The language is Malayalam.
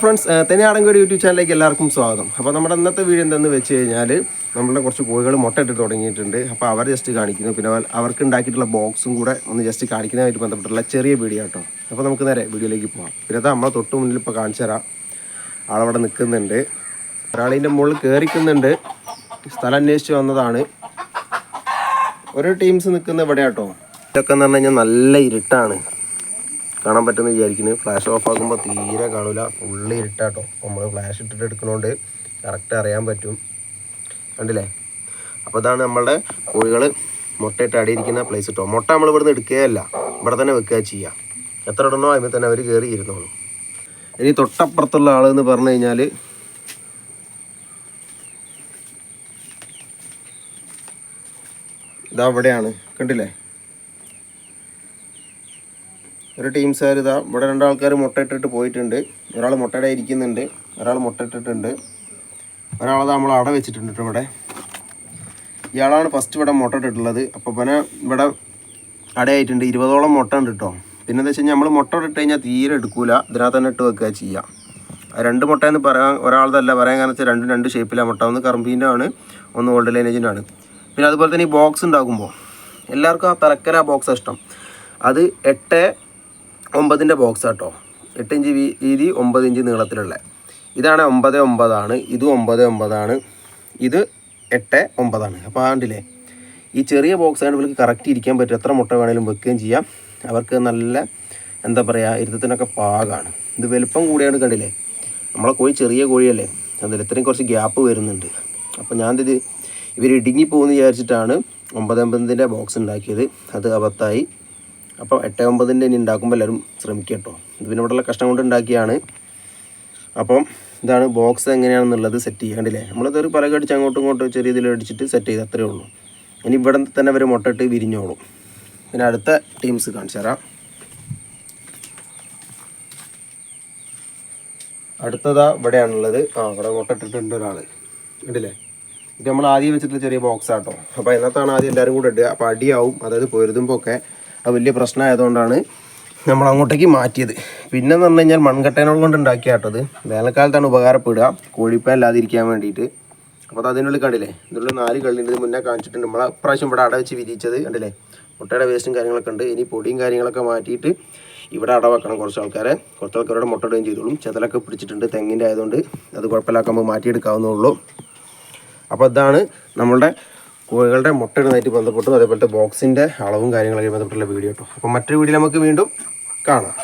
ഫ്രണ്ട്സ് തനിയാടങ്കോട് യൂട്യൂബ് ചാനലിലേക്ക് എല്ലാവർക്കും സ്വാഗതം. അപ്പോൾ നമ്മുടെ ഇന്നത്തെ വീഡിയോ എന്തെന്ന് വെച്ച് കഴിഞ്ഞാൽ നമ്മളുടെ കുറച്ച് കോഴികൾ മുട്ടയിട്ട് തുടങ്ങിയിട്ടുണ്ട്. അപ്പോൾ അവർ ജസ്റ്റ് കാണിക്കുന്നു. പിന്നെ അവർ- അവർക്ക് ഉണ്ടാക്കിയിട്ടുള്ള ബോക്സും കൂടെ ഒന്ന് ജസ്റ്റ് കാണിക്കുന്നതായിട്ട് ബന്ധപ്പെട്ടുള്ള ചെറിയ വീഡിയോ കേട്ടോ അപ്പോൾ നമുക്ക് നേരെ വീഡിയോയിലേക്ക് പോകാം പിന്നെ നമ്മളെ തൊട്ട് മുന്നിൽ ഇപ്പോൾ കാണിച്ചു തരാം. ആളവിടെ നിൽക്കുന്നുണ്ട്. ഒരാളിന്റെ മുകളിൽ കയറിക്കുന്നുണ്ട് സ്ഥലം അന്വേഷിച്ച് വന്നതാണ്. ഒരു ടീംസ് നിൽക്കുന്ന ഇവിടെ കേട്ടോ ഇതൊക്കെ എന്ന് പറഞ്ഞു കഴിഞ്ഞാൽ നല്ല ഇരുട്ടാണ്. കാണാൻ പറ്റുമെന്ന് വിചാരിക്കുന്നത് ഫ്ലാഷ് ഓഫ് ആകുമ്പോൾ തീരെ കാണില്ല ഫുള്ള് ഇരുട്ടാട്ടോ. നമ്മൾ ഫ്ലാഷ് ഇട്ടിട്ട് എടുക്കണോണ്ട് കറക്റ്റ് അറിയാൻ പറ്റും. കണ്ടില്ലേ? അപ്പോൾ ഇതാണ് നമ്മളുടെ കോഴികൾ മുട്ടയിട്ട് അടിയിരിക്കുന്ന പ്ലേസ് ഇട്ടോ മുട്ട നമ്മൾ ഇവിടുന്ന് എടുക്കുകയല്ല. ഇവിടെ തന്നെ വെക്കുക ചെയ്യുക എത്ര ഇടണോ അതിൽ തന്നെ അവർ കയറി ഇരുന്നോളൂ. ഇനി തൊട്ടപ്പുറത്തുള്ള ആൾ എന്ന് പറഞ്ഞു കഴിഞ്ഞാൽ ഇതാ കണ്ടില്ലേ? ഒരു ടീം ടീംസുകാർ ഇതാ ഇവിടെ രണ്ടാൾക്കാർ മുട്ടയിട്ടിട്ട് പോയിട്ടുണ്ട്. ഒരാൾ മുട്ടയുടെ ഇരിക്കുന്നുണ്ട്. ഒരാൾ മുട്ടയിട്ടിട്ടുണ്ട് ഒരാളത് നമ്മൾ അട വെച്ചിട്ടുണ്ട് ട്ടോ ഇവിടെ. ഇയാളാണ് ഫസ്റ്റ് ഇവിടെ മുട്ട ഇട്ടിട്ടുള്ളത്. അപ്പോൾ പിന്നെ ഇവിടെ അടയായിട്ടുണ്ട്. ഇരുപതോളം മുട്ട ഉണ്ട് കേട്ടോ പിന്നെ എന്താ വെച്ച് കഴിഞ്ഞാൽ നമ്മൾ മുട്ട ഇട്ട് കഴിഞ്ഞാൽ തീരെ എടുക്കൂല. ഇതിനകത്ത് തന്നെ ഇട്ട് വെക്കുക ചെയ്യാം. രണ്ട് മുട്ട എന്ന് പറയാൻ ഒരാളതല്ല. പറയാൻ കാരണം വെച്ചാൽ രണ്ടും രണ്ട് ഷേപ്പിലാണ് മുട്ട. ഒന്ന് കറമ്പീന്റെ ആണ് ഒന്ന് ഓൾഡ് ലൈനേജിന്റെ ആണ്. പിന്നെ അതുപോലെ തന്നെ ഈ ബോക്സ് ഉണ്ടാകുമ്പോൾ എല്ലാവർക്കും ആ തലക്കര ബോക്സ് ഇഷ്ടം. അത് എട്ട് ഒമ്പതിന്റെ ബോക്സ് കേട്ടോ എട്ട് ഇഞ്ച് വീതി ഒമ്പത് ഇഞ്ച് നീളത്തിലുള്ള. ഇതാണ് ഒമ്പത് ഒമ്പതാണ് ഇത് ഒമ്പത് ഒമ്പതാണ് ഇത് എട്ട് ഒമ്പതാണ്. അപ്പോൾ ആണ്ടില്ലേ ഈ ചെറിയ ബോക്സ് ആണ് ഇവർക്ക് കറക്റ്റ് ഇരിക്കാൻ പറ്റും എത്ര മുട്ട വേണേലും വെക്കുകയും ചെയ്യാം. അവർക്ക് നല്ല എന്താ പറയുക ഇരുത്തത്തിനൊക്കെ പാകമാണ് ഇത് വലുപ്പം കൂടിയാണ് കണ്ടില്ലേ? നമ്മളെ കോഴി ചെറിയ കോഴിയല്ലേ? അതിൽ ഇത്രയും കുറച്ച് ഗ്യാപ്പ് വരുന്നുണ്ട്. അപ്പോൾ ഞാനിത് ഇവർ ഇടുങ്ങി പോകുമെന്ന് വിചാരിച്ചിട്ടാണ് ഒമ്പത് ഒമ്പതിന്റെ ബോക്സ് ഉണ്ടാക്കിയത്. അത് അബദ്ധമായി. അപ്പോൾ എട്ട് ഒമ്പതിന്റെ ഇനി ഉണ്ടാക്കുമ്പോൾ എല്ലാവരും ശ്രമിക്കുക കേട്ടോ. ഇത് പിന്നെ ഇവിടെയുള്ള കഷ്ടം കൊണ്ട് ഉണ്ടാക്കിയാണ്. അപ്പം ഇതാണ് ബോക്സ് എങ്ങനെയാണെന്നുള്ളത് സെറ്റ് ചെയ്യേണ്ടില്ലേ നമ്മളിതൊരു പലകടിച്ച് അങ്ങോട്ടും ഇങ്ങോട്ടും ചെറിയ ഇതിൽ അടിച്ചിട്ട് സെറ്റ് ചെയ്ത് അത്രേ ഉള്ളൂ. ഇനി ഇവിടെ തന്നെ അവർ മുട്ടയിട്ട് വിരിഞ്ഞോളും. പിന്നെ അടുത്ത ടീംസ് കാണിച്ചു തരാം. അടുത്തതാ ഇവിടെയാണുള്ളത്. ആ ഇവിടെ മുട്ടിട്ടിട്ടുണ്ട് ഒരാൾ ഉണ്ടല്ലേ ഇത് നമ്മൾ ആദ്യം വെച്ചിട്ടുള്ള ചെറിയ ബോക്സ് ആട്ടോ അപ്പോൾ അതിനകത്താണ് ആദ്യം എല്ലാവരും കൂടെ ഇടുക. അപ്പോൾ അടിയാവും. അതായത് പൊരുതുമ്പോൾ ഒക്കെ അത് വലിയ പ്രശ്നമായതുകൊണ്ടാണ് നമ്മൾ അങ്ങോട്ടേക്ക് മാറ്റിയത്. പിന്നെ എന്ന് പറഞ്ഞു കഴിഞ്ഞാൽ മൺകട്ടേനോട് കൊണ്ട് ഉണ്ടാക്കിയാട്ടത് വേനൽക്കാലത്താണ് ഉപകാരപ്പെടുക. കോഴിപ്പാൻ ഇല്ലാതിരിക്കാൻ വേണ്ടിയിട്ട്. അപ്പോൾ അത് അതിനുള്ളിൽ കണ്ടില്ലേ? ഇതിനുള്ളിൽ നാല് കള്ളിന്റെ മുന്നേ കാണിച്ചിട്ടുണ്ട്. നമ്മളെ പ്രാവശ്യം ഇവിടെ അട വെച്ച് വിരിച്ചത് കണ്ടില്ലേ? മുട്ടയുടെ വേസ്റ്റും കാര്യങ്ങളൊക്കെ ഉണ്ട്. ഇനി പൊടിയും കാര്യങ്ങളൊക്കെ മാറ്റിയിട്ട് ഇവിടെ അട വെക്കണം കുറച്ച് ആൾക്കാരെ. കുറച്ച് ആൾക്കാരോട് മുട്ട ഇടുകയും ചെയ്തോളും. ചെതലൊക്കെ പിടിച്ചിട്ടുണ്ട് തെങ്ങിന്റെ ആയതുകൊണ്ട്. അത് കുഴപ്പമില്ലാക്കുമ്പോൾ മാറ്റിയെടുക്കാവുന്നുള്ളൂ അപ്പോൾ ഇതാണ് നമ്മളുടെ കോഴികളുടെ മുട്ടയിടുന്നതായിട്ട് ബന്ധപ്പെട്ടും അതേപോലത്തെ ബോക്സിന്റെ അളവും കാര്യങ്ങളൊക്കെ ബന്ധപ്പെട്ടുള്ള വീഡിയോ കേട്ടോ. അപ്പോൾ മറ്റൊരു വീഡിയോ നമുക്ക് വീണ്ടും കാണാം.